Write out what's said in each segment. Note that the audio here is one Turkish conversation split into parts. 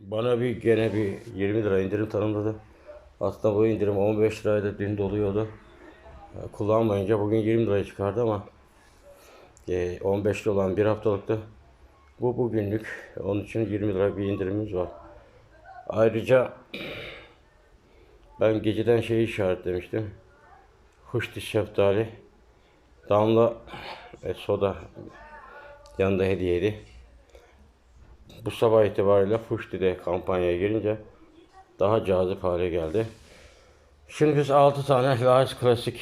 Bana bir gene bir 20 lira indirim tanımladı. Aslında bu indirim 15 liraydı dün doluyordu. E, Kullanmayınca bugün 20 liraya çıkardı ama e, 15 lira olan bir haftalıktı. Bu bugünlük. Onun için 20 lira bir indirimimiz var. Ayrıca ben geceden şeyi işaretlemiştim. Huşti şeftali. Damla e, soda yanında hediyeydi. Bu sabah itibariyle Fuşti'de kampanyaya girince daha cazip hale geldi. Şimdi biz 6 tane Lais Klasik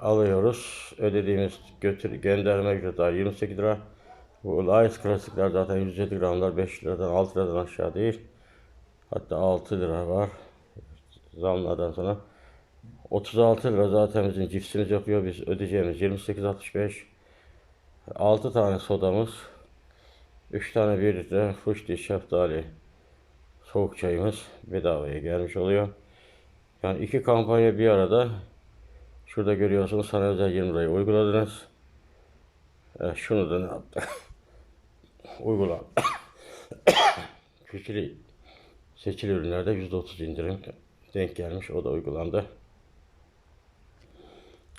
alıyoruz. Ödediğimiz götür, gönderme ücreti var 28 lira. Bu Lais Klasikler zaten 107 gramlar 5 liradan 6 liradan aşağı değil. Hatta 6 lira var. Zamlardan sonra. 36 lira zaten bizim cipsimiz yapıyor. Biz ödeyeceğimiz 28.65. 6 tane sodamız. 3 tane 1 litre fuşti şeftali soğuk çayımız bedavaya gelmiş oluyor. Yani iki kampanya bir arada. Şurada görüyorsunuz sana özel 20 lirayı uyguladınız. E, şunu da ne yaptık? Uygula. Seçili, seçili ürünlerde %30 indirim denk gelmiş. O da uygulandı.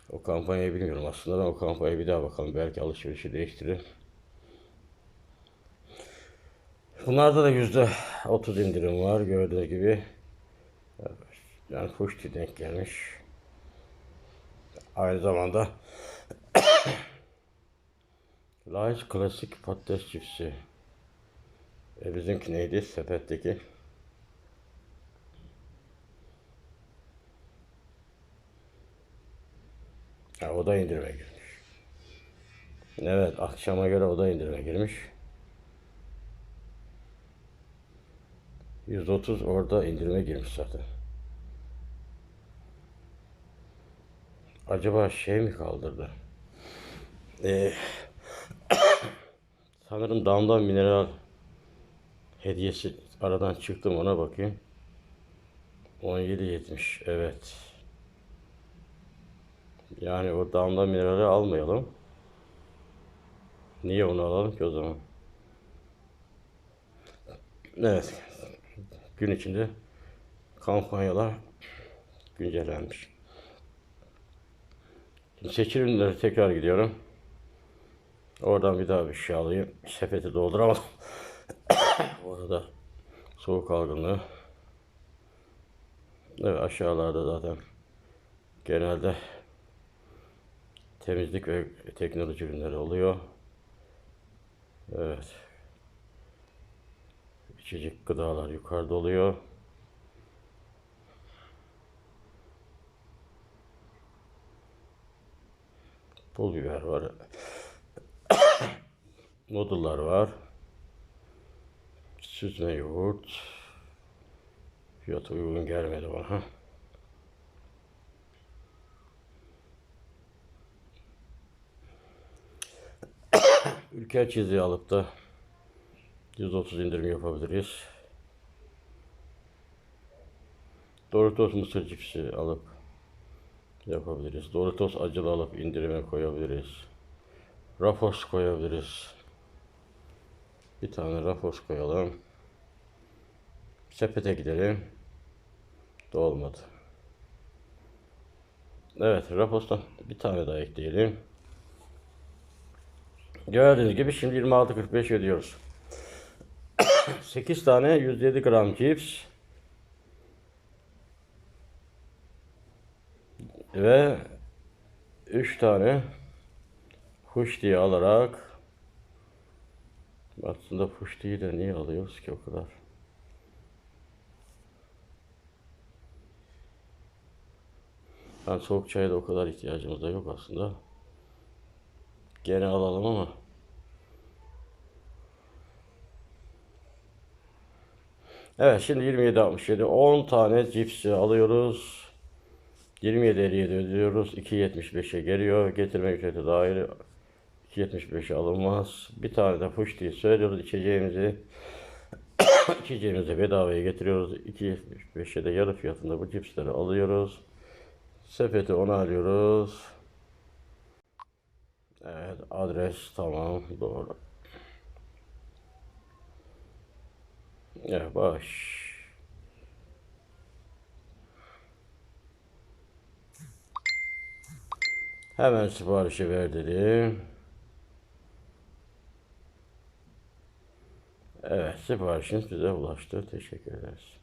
O kampanyayı bilmiyorum aslında. Ben o kampanyaya bir daha bakalım. Belki alışverişi değiştirir. Bunlarda da yüzde 30 indirim var gördüğünüz gibi. Yani Fuşti denk gelmiş. Aynı zamanda Layız klasik patates cipsi. E bizimki neydi? Sepetteki. Ha, o da indirime girmiş. Evet, akşama göre o da indirime girmiş. 130 orada indirime girmiş zaten. Acaba şey mi kaldırdı? Ee, sanırım damdan mineral hediyesi aradan çıktım ona bakayım. 17.70 evet. Yani o damla minerali almayalım. Niye onu alalım ki o zaman? Evet. Gün içinde kampanyalar güncellenmiş. Şimdi seçil ürünlere tekrar gidiyorum. Oradan bir daha bir şey alayım. Sepeti dolduramadım. Orada soğuk algınlığı. Evet aşağılarda zaten genelde temizlik ve teknoloji ürünleri oluyor. Evet. İçecek gıdalar yukarıda oluyor. Pul biber var. Noodle'lar var. Süzme yoğurt. Fiyatı uygun gelmedi bana. Ülker çiziği alıp da 130 indirim yapabiliriz. Doritos mısır cipsi alıp yapabiliriz. Doritos acılı alıp indirime koyabiliriz. Rafos koyabiliriz. Bir tane Rafos koyalım. Sepete gidelim. Da olmadı. Evet, Rafos'tan bir tane daha ekleyelim. Gördüğünüz gibi şimdi 26.45 ödüyoruz. 8 tane 107 gram cips ve 3 tane fuştiyi alarak aslında fuştiyi de niye alıyoruz ki o kadar? Ben soğuk çaya da o kadar ihtiyacımız da yok aslında. Gene alalım ama. Evet şimdi 27.67 10 tane cipsi alıyoruz. 27.57 ödüyoruz. 2.75'e geliyor. Getirme ücreti dahil 2.75'e alınmaz. Bir tane de fuş diye söylüyoruz içeceğimizi. içeceğimizi bedavaya getiriyoruz. 2.75'e de yarı fiyatında bu cipsleri alıyoruz. Sepeti onaylıyoruz. Evet adres tamam doğru. Boş. Hemen siparişi ver dedim. Evet siparişiniz bize ulaştı. Teşekkür ederiz.